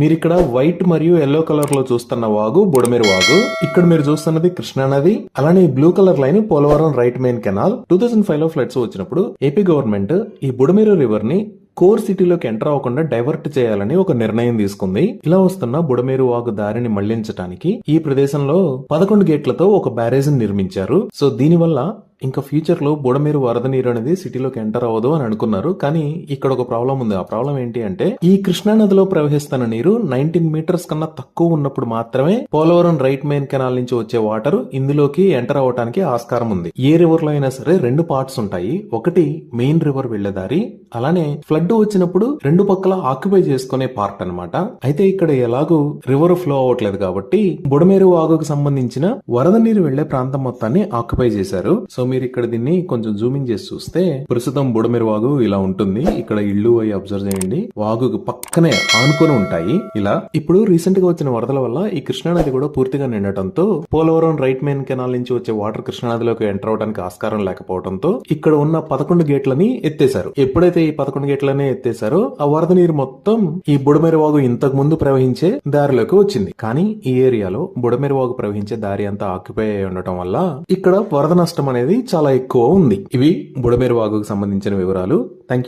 మీరు ఇక్కడ వైట్ మరియు ఎల్లో కలర్లో చూస్తున్న వాగు బుడమేరు వాగు. ఇక్కడ మీరు చూస్తున్నది కృష్ణా నది. అలానే blue colour line Polavaram right main canal two thousand ఫైవ్లో ఫ్లడ్స్ వచ్చినప్పుడు ఏపీ గవర్నమెంట్ ఈ బుడమేరు రివర్ని కోర్ సిటీలోకి ఎంటర్ అవ్వకుండా డైవర్ట్ చేయాలని ఒక నిర్ణయం తీసుకుంది. ఇలా వస్తున్న బుడమేరు వాగు దారిని మళ్ళించడానికి ఈ ప్రదేశంలో పదకొండు గేట్లతో ఒక బ్యారేజ్ నిర్మించారు. సో దీనివల్ల ఇంకా ఫ్యూచర్లో బుడమేరు వరద నీరు అనేది సిటీలోకి ఎంటర్ అవ్వదు అని అనుకున్నారు. కానీ ఇక్కడ ఒక ప్రాబ్లం ఉంది. ఆ ప్రాబ్లం ఏంటి అంటే ఈ కృష్ణా నదిలో ప్రవహిస్తున్న నీరు నైన్టీన్ మీటర్స్ కన్నా తక్కువ ఉన్నప్పుడు మాత్రమే పోలవరం రైట్ మెయిన్ కెనాల్ నుంచి వచ్చే వాటర్ ఇందులోకి ఎంటర్ అవ్వడానికి ఆస్కారం ఉంది. ఏ రివర్లో అయినా సరే రెండు పార్ట్స్ ఉంటాయి. ఒకటి మెయిన్ రివర్ వెళ్ళే దారి అలానే ఫ్లడ్ వచ్చినప్పుడు రెండు పక్కల ఆక్యుపై చేసుకునే పార్ట్ అన్నమాట. అయితే ఇక్కడ ఎలాగూ రివర్ ఫ్లో అవ్వట్లేదు కాబట్టి బుడమేరు వాగుకు సంబంధించిన వరద నీరు వెళ్ళే ప్రాంతం మొత్తాన్ని ఆక్యుపై చేశారు. సో మీరు ఇక్కడ దీన్ని కొంచెం జూమింగ్ చేసి చూస్తే ప్రస్తుతం బుడమిర వాగు ఇలా ఉంటుంది. ఇక్కడ ఇళ్ళు అవి అబ్జర్వ్ చేయండి. వాగుకు పక్కనే ఆనుకొని ఉంటాయి. ఇలా. ఇప్పుడు రీసెంట్గా వచ్చిన వరదల వల్ల ఈ కృష్ణా నది కూడా పూర్తిగా నిండటంతో పోలవరం రైట్ మెయిన్ కెనాల్ నుంచి వచ్చే వాటర్ కృష్ణానదిలోకి ఎంటర్ అవడానికి ఆస్కారం లేకపోవడంతో ఇక్కడ ఉన్న పదకొండు గేట్లని ఎత్తేశారు. ఎప్పుడైతే ఈ పదకొండు గేట్లనే ఎత్తేశారో ఆ వరద నీరు మొత్తం ఈ బుడమేరు వాగు ఇంతకు ముందు ప్రవహించే దారిలోకి వచ్చింది. కానీ ఈ ఏరియాలో బుడమేరు వాగు ప్రవహించే దారి అంతా ఆక్యుపై అయి ఉండటం వల్ల ఇక్కడ వరద నష్టం అనేది చాలా ఎక్కువ ఉంది. ఇవి బుడమేరు వాగుకు సంబంధించిన వివరాలు. థ్యాంక్